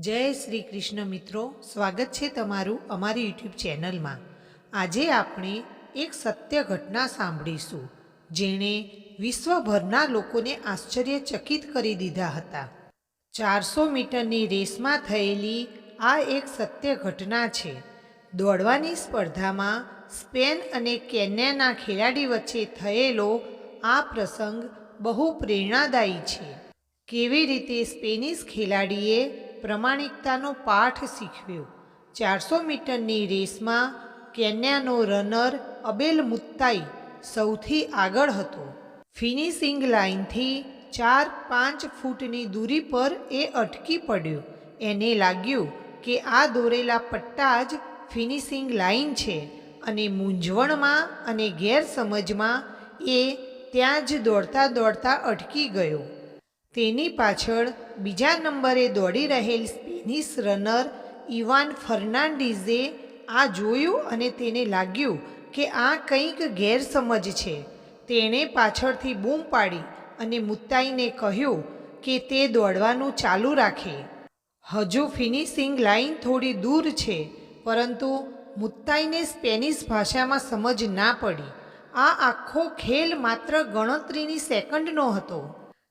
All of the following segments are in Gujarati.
જય શ્રી કૃષ્ણ મિત્રો, સ્વાગત છે તમારું અમારી યુટ્યુબ ચેનલમાં. આજે આપણે એક સત્ય ઘટના સાંભળીશું, જેણે વિશ્વભરના લોકોને આશ્ચર્યચકિત કરી દીધા હતા. ચારસો મીટરની રેસમાં થયેલી આ એક સત્ય ઘટના છે. દોડવાની સ્પર્ધામાં સ્પેન અને કેન્યાના ખેલાડી વચ્ચે થયેલો આ પ્રસંગ બહુ પ્રેરણાદાયી છે. કેવી રીતે સ્પેનિશ ખેલાડીએ પ્રમાણિકતાનો પાઠ શીખવ્યો. ચારસો મીટરની રેસમાં કેન્યાનો રનર અબેલ મુત્તાઈ સૌથી આગળ હતો. ફિનિશિંગ લાઇનથી ચાર પાંચ ફૂટની દૂરી પર એ અટકી પડ્યો. એને લાગ્યું કે આ દોરેલા પટ્ટા જ ફિનિશિંગ લાઇન છે અને મૂંઝવણમાં અને ગેરસમજમાં એ ત્યાં જ દોડતા દોડતા અટકી ગયો. તેની પાછળ બીજા નંબરે દોડી રહેલ સ્પેનિશ રનર ઇવાન ફર્નાન્ડીઝે આ જોયું અને તેને લાગ્યું કે આ કંઈક ગેરસમજ છે. તેણે પાછળથી બૂમ પાડી અને મુત્તાઈને કહ્યું કે તે દોડવાનું ચાલુ રાખે. હજુ ફિનિશિંગ લાઇન થોડી દૂર છે, પરંતુ મુત્તાઈને સ્પેનિશ ભાષામાં સમજ ના પડી. આ આખો ખેલ માત્ર ગણતરીની સેકન્ડનો હતો.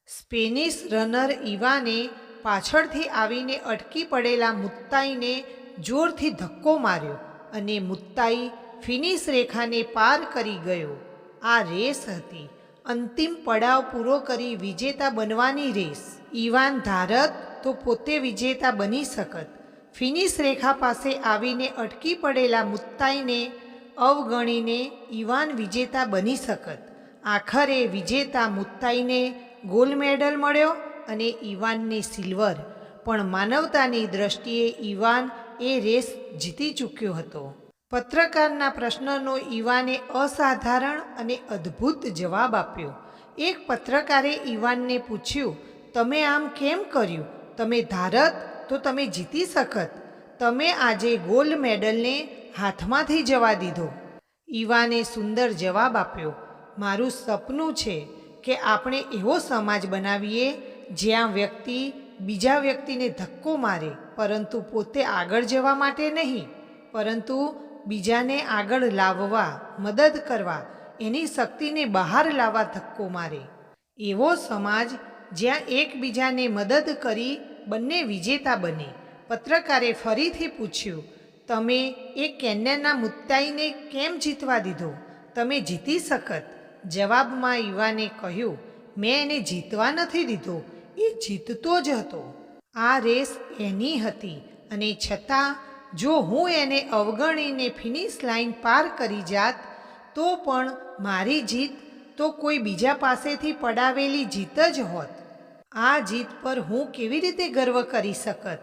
સ્પેનિશ રનર ઇવાને પાછળથી આવીને અટકી પડેલા મુત્તાઈને જોરથી ધક્કો માર્યો અને મુત્તાઈ ફિનિશ રેખાને પાર કરી ગયો. આ રેસ હતી. અંતિમ પડાવ પૂરો કરી વિજેતા બનવાની રેસ. ઇવાન ધારત તો પોતે વિજેતા બની શકત. ફિનિશ રેખા પાસે આવીને અટકી પડેલા મુત્તાઈને અવગણીને ઇવાન વિજેતા બની શકત. આખરે વિજેતા મુત્તાઈને ગોલ્ડ મેડલ મળ્યો અને ઈવાનને સિલ્વર. પણ માનવતાની દ્રષ્ટિએ ઈવાન એ રેસ જીતી ચૂક્યો હતો. પત્રકારના પ્રશ્નનો ઈવાને અસાધારણ અને અદ્ભુત જવાબ આપ્યો. એક પત્રકારે ઈવાનને પૂછ્યું, તમે આમ કેમ કર્યું? તમે ધારત? તો તમે જીતી શકત. તમે આજે ગોલ્ડ મેડલને હાથમાંથી જવા દીધો. ઈવાને સુંદર જવાબ આપ્યો, મારું સપનું છે કે આપણે એવો સમાજ બનાવીએ જ્યાં વ્યક્તિ બીજા વ્યક્તિને ધક્કો મારે, પરંતુ પોતે આગળ જવા માટે નહીં, પરંતુ બીજાને આગળ લાવવા, મદદ કરવા, એની શક્તિને બહાર લાવવા ધક્કો મારે. એવો સમાજ જ્યાં એકબીજાને મદદ કરી બંને વિજેતા બને. પત્રકારે ફરીથી પૂછ્યું, તમે એ કેન્યાના મુત્તાઈને કેમ જીતવા દીધો? તમે જીતી શકત. જવાબમાં યુવાને કહ્યું, મેં એને જીતવા નથી દીધો, એ જીતતો જ હતો. આ રેસ એની હતી અને છતાં, જો હું એને અવગણીને ફિનિશ લાઈન પાર કરી જાત, તો પણ મારી જીત તો કોઈ બીજા પાસેથી પડાવેલી જીત જ હોત. આ જીત પર હું કેવી રીતે ગર્વ કરી શકત?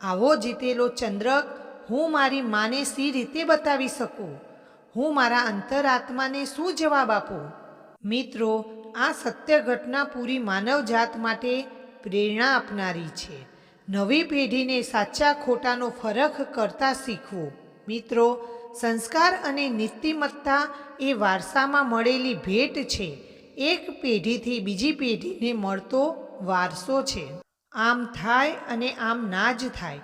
આવો જીતેલો ચંદ્રક હું મારી માને સી રીતે બતાવી શકું? હું મારા અંતરાત્માને શું જવાબ આપું? મિત્રો, આ સત્ય ઘટના પૂરી માનવજાત માટે પ્રેરણા આપનારી છે. નવી પેઢીને સાચા ખોટાનો ફરક કરતા શીખવું. મિત્રો, સંસ્કાર અને નીતિમત્તા એ વારસામાં મળેલી ભેટ છે. એક પેઢીથી બીજી પેઢીને મળતો વારસો છે. આમ થાય અને આમ ના જ થાય.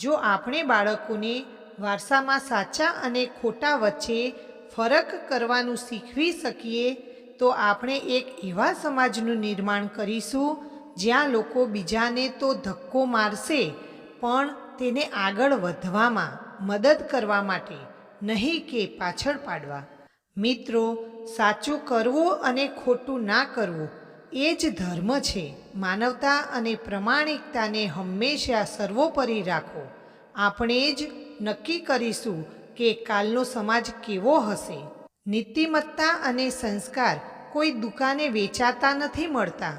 જો આપણે બાળકોને વારસામાં સાચા અને ખોટા વચ્ચે ફરક કરવાનું શીખવી શકીએ તો આપણે એક એવા સમાજનું નિર્માણ કરીશું, જ્યાં લોકો બીજાને તો ધક્કો મારશે, પણ તેને આગળ વધવામાં મદદ કરવા માટે નહીં કે પાછળ પાડવા. મિત્રો, સાચું કરવું અને ખોટું ના કરવું એ જ ધર્મ છે. માનવતા અને પ્રમાણિકતાને હંમેશા સર્વોપરી રાખો. આપણે જ નક્કી કરીશું કે કાલનો સમાજ કેવો હશે. નીતિમત્તા અને સંસ્કાર કોઈ દુકાને વેચાતા નથી મળતા.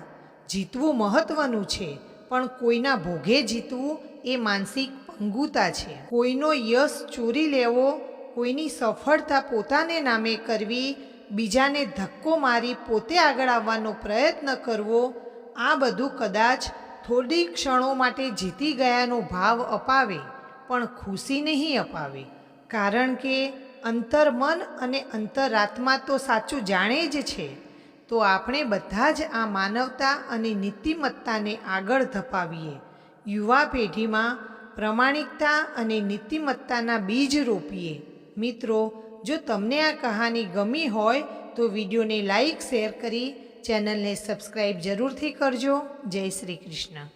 જીતવું મહત્વનું છે, પણ કોઈના ભોગે જીતવું એ માનસિક પંગુતા છે. કોઈનો યશ ચોરી લેવો, કોઈની સફળતા પોતાને નામે કરવી, બીજાને ધક્કો મારી પોતે આગળ આવવાનો પ્રયત્ન કરવો, આ બધું કદાચ થોડી ક્ષણો માટે જીતી ગયાનો ભાવ અપાવે, પણ ખુશી નહીં અપાવે. કારણ કે અંતર્મન અને અંતરાત્મા તો સાચું જાણે જ છે, તો આપણે બધા જ આ માનવતા અને નીતિમત્તાને આગળ ધપાવીએ. યુવા પેઢીમાં પ્રમાણિકતા અને નીતિમત્તાના બીજ રોપીએ. મિત્રો, જો તમને આ કહાની ગમી હોય, તો વિડીયોને લાઈક, શેર કરી ચેનલને સબસ્ક્રાઈબ જરૂરથી કરજો. જય શ્રી કૃષ્ણ.